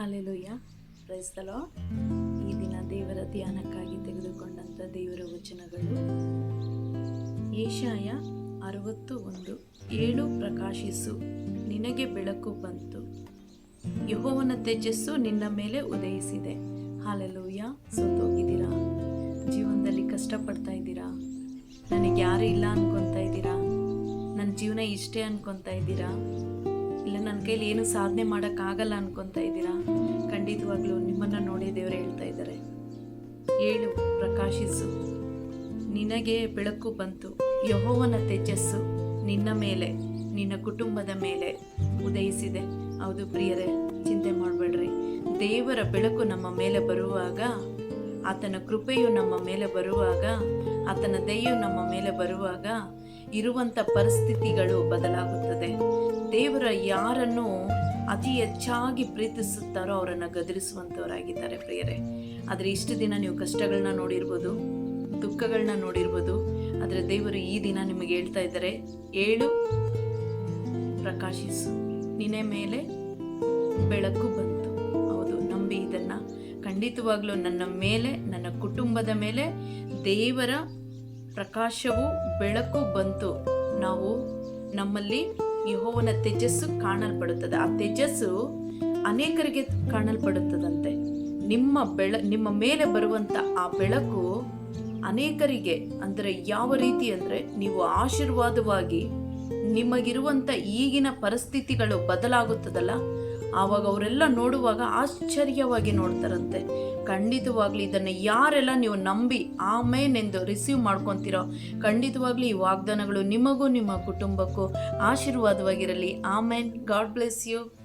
Hallelujah ಪ್ರೈಸ್ತಲೋ ಈ ದಿನ ದೇವರ ಧ್ಯಾನಕ್ಕಾಗಿ ತೆಗೆದುಕೊಂಡಂಥ ದೇವರ ವಚನಗಳು. ಏಷಾಯ ಅರವತ್ತು ಒಂದು ಏಳು ಪ್ರಕಾಶಿಸು, ನಿನಗೆ ಬೆಳಕು ಬಂತು. ಯಹೋವನ ತೇಜಸ್ಸು ನಿನ್ನ ಮೇಲೆ ಉದಯಿಸಿದೆ. ಹಾಲೆಲುಯ್ಯ ಸೋತೋಗಿದ್ದೀರಾ ಜೀವನದಲ್ಲಿ ಕಷ್ಟಪಡ್ತಾ ಇದ್ದೀರಾ? ನನಗೆ ಯಾರು ಇಲ್ಲ ಅನ್ಕೊತಾ ಇದ್ದೀರಾ? ನನ್ನ ಜೀವನ ಇಷ್ಟೇ ಅನ್ಕೊತಾ ಇದ್ದೀರಾ? ನನ್ನ ಕೈಲಿ ಏನು ಸಾಧನೆ ಮಾಡೋಕ್ಕಾಗಲ್ಲ ಅನ್ಕೊತ ಇದ್ದೀರಾ? ಖಂಡಿತವಾಗ್ಲೂ ನಿಮ್ಮನ್ನು ನೋಡಿ ದೇವರು ಹೇಳ್ತಾ ಇದ್ದಾರೆ. ಏಳು, ಪ್ರಕಾಶಿಸು. ನಿನಗೆ ಬೆಳಕು ಬಂತು, ಯಹೋವನ ತೇಜಸ್ಸು ನಿನ್ನ ಮೇಲೆ, ನಿನ್ನ ಕುಟುಂಬದ ಮೇಲೆ ಉದಯಿಸಿದೆ. ಹೌದು ಪ್ರಿಯರೇ, ಚಿಂತೆ ಮಾಡಬೇಡ್ರಿ. ದೇವರ ಬೆಳಕು ನಮ್ಮ ಮೇಲೆ ಬರುವಾಗ, ಆತನ ಕೃಪೆಯು ನಮ್ಮ ಮೇಲೆ ಬರುವಾಗ, ಆತನ ದಯೆಯು ನಮ್ಮ ಮೇಲೆ ಬರುವಾಗ ಇರುವಂಥ ಪರಿಸ್ಥಿತಿಗಳು ಬದಲಾಗುತ್ತದೆ. ದೇವರ ಯಾರನ್ನು ಅತಿ ಹೆಚ್ಚಾಗಿ ಪ್ರೀತಿಸುತ್ತಾರೋ ಅವರನ್ನು ಗದರಿಸುವಂಥವರಾಗಿದ್ದಾರೆ ಪ್ರಿಯರೇ. ಆದರೆ ಇಷ್ಟು ದಿನ ನೀವು ಕಷ್ಟಗಳನ್ನ ನೋಡಿರ್ಬೋದು, ದುಃಖಗಳನ್ನ ನೋಡಿರ್ಬೋದು, ಆದರೆ ದೇವರು ಈ ದಿನ ನಿಮಗೆ ಹೇಳ್ತಾ ಇದ್ದಾರೆ, ಏಳು ಪ್ರಕಾಶಿಸು, ನಿನ್ನೆ ಮೇಲೆ ಬೆಳಕು ಬಂತು. ಹೌದು, ನಂಬಿ ಇದನ್ನು. ಖಂಡಿತವಾಗ್ಲೂ ನನ್ನ ಮೇಲೆ, ನನ್ನ ಕುಟುಂಬದ ಮೇಲೆ ದೇವರ ಪ್ರಕಾಶವು, ಬೆಳಕು ಬಂತು. ನಾವು ನಮ್ಮಲ್ಲಿ ಯಹೋವನ ತೇಜಸ್ಸು ಕಾಣಲ್ಪಡುತ್ತದೆ. ಆ ತೇಜಸ್ಸು ಅನೇಕರಿಗೆ ಕಾಣಲ್ಪಡುತ್ತದಂತೆ. ನಿಮ್ಮ ಬೆಳ, ನಿಮ್ಮ ಮೇಲೆ ಬರುವಂಥ ಆ ಬೆಳಕು ಅನೇಕರಿಗೆ, ಅಂದರೆ ಯಾವ ರೀತಿ ಅಂದರೆ ನೀವು ಆಶೀರ್ವಾದವಾಗಿ ನಿಮಗಿರುವಂಥ ಈಗಿನ ಪರಿಸ್ಥಿತಿಗಳು ಬದಲಾಗುತ್ತದಲ್ಲ? ಆವಾಗ ಅವರೆಲ್ಲ ನೋಡುವಾಗ ಆಶ್ಚರ್ಯವಾಗಿ ನೋಡ್ತಾರಂತೆ. ಖಂಡಿತವಾಗ್ಲಿ ಇದನ್ನು ಯಾರೆಲ್ಲ ನೀವು ನಂಬಿ ಆಮೇನೆಂದು ರಿಸೀವ್ ಮಾಡ್ಕೊತೀರೋ, ಖಂಡಿತವಾಗ್ಲಿ ಈ ವಾಗ್ದಾನಗಳು ನಿಮಗೂ ನಿಮ್ಮ ಕುಟುಂಬಕ್ಕೂ ಆಶೀರ್ವಾದವಾಗಿರಲಿ. ಆಮೇನ್. God bless you.